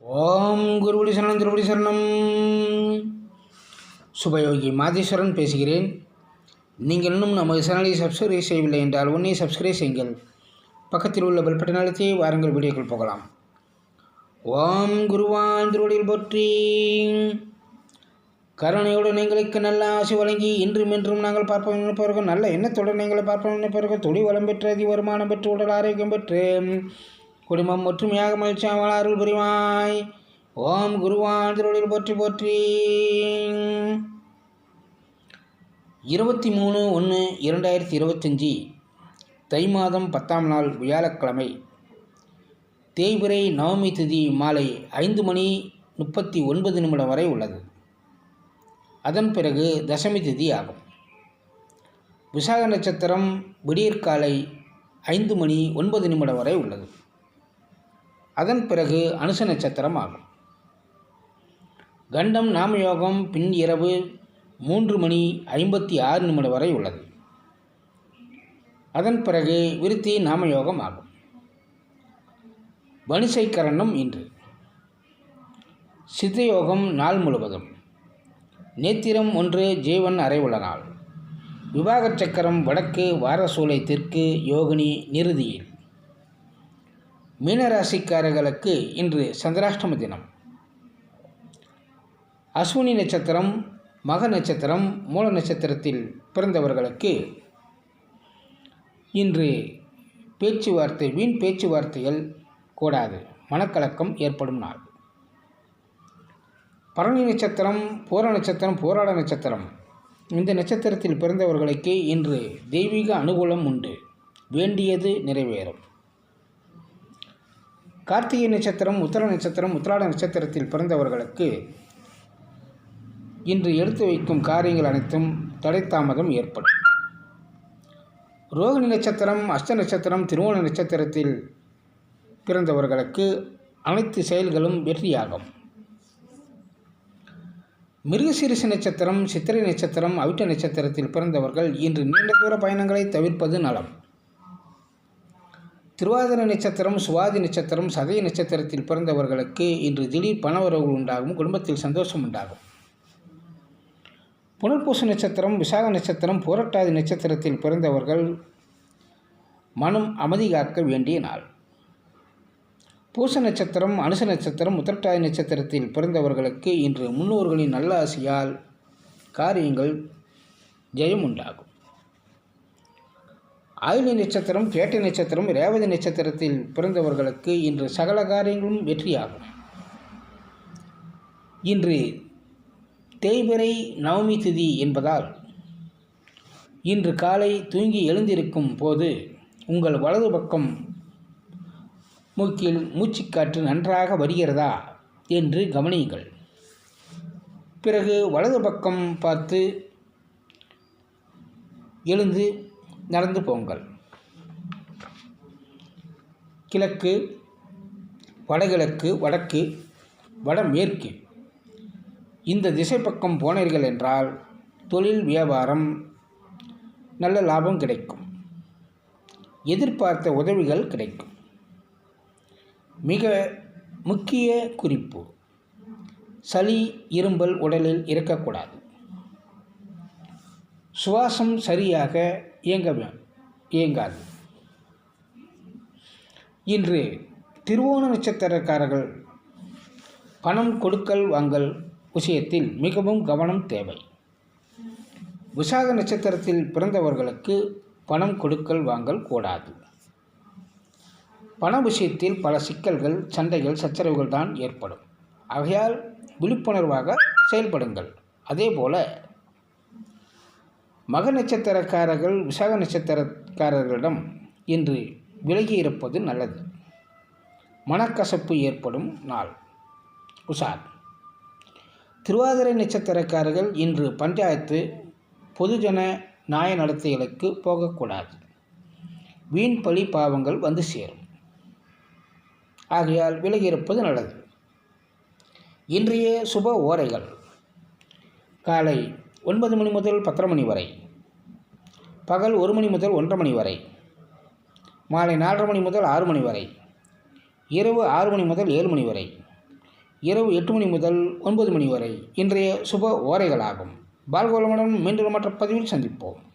ஓம் குருபடி சரணம் திருபடி சரணம். சுபயோகி மாதேஸ்வரன் பேசுகிறேன். நீங்கள் இன்னும் நமது சேனலை சப்ஸ்கிரைப் செய்யவில்லை என்றால் உன்னை சப்ஸ்கிரைப் செய்யுங்கள். பக்கத்தில் உள்ள பெல் பட்டன் அழுத்தி வாருங்கள் வீடியோக்கள் போகலாம். ஓம் குருவான் திருவடியில் போற்றி. கருணையுடன் எங்களுக்கு நல்ல ஆசை வழங்கி இன்றும் இன்றும் நாங்கள் பார்ப்போம் நினைப்பவர்கள் நல்ல எண்ணத்துடன் எங்களை பார்ப்போம் நினைப்பவர்கள் தொழில் வளம் பெற்று அதி வருமானம் பெற்று உடல் ஆரோக்கியம் பெற்று குடும்பம் ஒற்றுமையாக மகிழ்ச்சியாமல் அருள் புரிவாய். ஓம் குருவான் திருவடியில் போற்றி போற்றி. இருபத்தி மூணு ஒன்று இரண்டாயிரத்தி இருபத்தஞ்சி தை மாதம் பத்தாம் நாள் வியாழக்கிழமை. தேய்பிரை நவமி திதி மாலை ஐந்து மணி முப்பத்தி ஒன்பது நிமிடம் வரை உள்ளது. அதன் பிறகு தசமி திதி ஆகும். விசாக நட்சத்திரம் விடியற்காலை ஐந்து மணி ஒன்பது நிமிடம் வரை உள்ளது. அதன் பிறகு அனுச நட்சத்திரம் ஆகும். கண்டம் நாமயோகம் பின் இரவு மூன்று மணி ஐம்பத்தி ஆறு நிமிடம் வரை உள்ளது. அதன் பிறகு விருத்தி நாமயோகம் ஆகும். வனிசைக்கரணம் இன்று. சித்தயோகம் நாள் முழுவதும். நேத்திரம் ஒன்று ஜீவன் அறைவுள்ள நாள். விவாகச் சக்கரம் வடக்கு வாரசூலை தெற்கு யோகினி நிறுதியில். மீனராசிக்காரர்களுக்கு இன்று சந்திராஷ்டம தினம். அஸ்வினி நட்சத்திரம் மக நட்சத்திரம் மூல நட்சத்திரத்தில் பிறந்தவர்களுக்கு இன்று பேச்சுவார்த்தை வீண் பேச்சுவார்த்தைகள் கூடாது. மனக்கலக்கம் ஏற்படும் நாள். பரணி நட்சத்திரம் பூர நட்சத்திரம் போராட நட்சத்திரம். இந்த நட்சத்திரத்தில் பிறந்தவர்களுக்கு இன்று தெய்வீக அனுகூலம் உண்டு. வேண்டியது நிறைவேறும். கார்த்திகை நட்சத்திரம் உத்தர நட்சத்திரம் உத்திராட நட்சத்திரத்தில் பிறந்தவர்களுக்கு இன்று எடுத்து வைக்கும் காரியங்கள் அனைத்தும் தடைத்தாமதம் ஏற்படும். ரோகிணி நட்சத்திரம் அஷ்ட நட்சத்திரம் திருவோண நட்சத்திரத்தில் பிறந்தவர்களுக்கு அனைத்து செயல்களும் வெற்றியாகும். மிருகசீரிச நட்சத்திரம் சித்திரை நட்சத்திரம் அவிட்ட நட்சத்திரத்தில் பிறந்தவர்கள் இன்று நீண்ட தூர பயணங்களை தவிர்ப்பது நலம். திருவாதிர நட்சத்திரம் சுவாதி நட்சத்திரம் சதய நட்சத்திரத்தில் பிறந்தவர்களுக்கு இன்று திடீர் பணவரவு உண்டாகும் குடும்பத்தில் சந்தோஷம் உண்டாகும். புனர்பூச நட்சத்திரம் விசாக நட்சத்திரம் போரட்டாதி நட்சத்திரத்தில் பிறந்தவர்கள் மனம் அமைதி காக்க வேண்டிய நாள். பூச நட்சத்திரம் அனுச நட்சத்திரம் உத்தரட்டாதி நட்சத்திரத்தில் பிறந்தவர்களுக்கு இன்று முன்னோர்களின் நல்ல ஆசையால் காரியங்கள் ஜெயம் உண்டாகும். ஆயுளி நட்சத்திரம் கேட்டை நட்சத்திரம் ரேவதி நட்சத்திரத்தில் பிறந்தவர்களுக்கு இன்று சகல காரியங்களும் வெற்றியாகும். இன்று தேய்பிறை நவமி திதி என்பதால் இன்று காலை தூங்கி எழுந்திருக்கும் போது உங்கள் வலது பக்கம் மூக்கில் மூச்சுக்காற்று நன்றாக வருகிறதா என்று கவனியுங்கள். பிறகு வலது பக்கம் பார்த்து எழுந்து நடந்து போங்கள். கிழக்கு வடகிழக்கு வடக்கு வடமேற்கு. இந்த திசை பக்கம் போனீர்கள் என்றால் தொழில் வியாபாரம் நல்ல லாபம் கிடைக்கும். எதிர்பார்த்த உதவிகள் கிடைக்கும். மிக முக்கிய குறிப்பு சளி இரும்பல் உடலில் இருக்கக்கூடாது. சுவாசம் சரியாக இயங்க இயங்காது. இன்று திருவோண நட்சத்திரக்காரர்கள் பணம் கொடுக்கல் வாங்கல் விஷயத்தில் மிகவும் கவனம் தேவை. விசாக நட்சத்திரத்தில் பிறந்தவர்களுக்கு பணம் கொடுக்கல் வாங்கல் கூடாது. பண விஷயத்தில் பல சிக்கல்கள் சண்டைகள் சச்சரவுகள் தான் ஏற்படும். ஆகையால் விழிப்புணர்வாக செயல்படுங்கள். அதேபோல மக நட்சத்திரக்காரர்கள் விசாக நட்சத்திரக்காரர்களிடம் இன்று விலகி இருப்பது நல்லது. மனக்கசப்பு ஏற்படும் நாள். உஷார். திருவாதிரை நட்சத்திரக்காரர்கள் இன்று பஞ்சாயத்து பொதுஜன நியாய நடத்தைகளுக்கு போகக்கூடாது. வீண் பழி பாவங்கள் வந்து சேரும். ஆகையால் விலகி இருப்பது நல்லது. இன்றைய சுப ஓரைகள். காலை ஒன்பது மணி முதல் பத்தரை மணி வரை. பகல் ஒரு மணி முதல் ஒன்றரை மணி வரை. மாலை நாலரை மணி முதல் ஆறு மணி வரை. இரவு ஆறு மணி முதல் ஏழு மணி வரை. இரவு எட்டு மணி முதல் ஒன்பது மணி வரை. இன்றைய சுப ஓரைகளாகும். பால்கோலமுடன் மீண்டும் மற்ற பதிவில் சந்திப்போம்.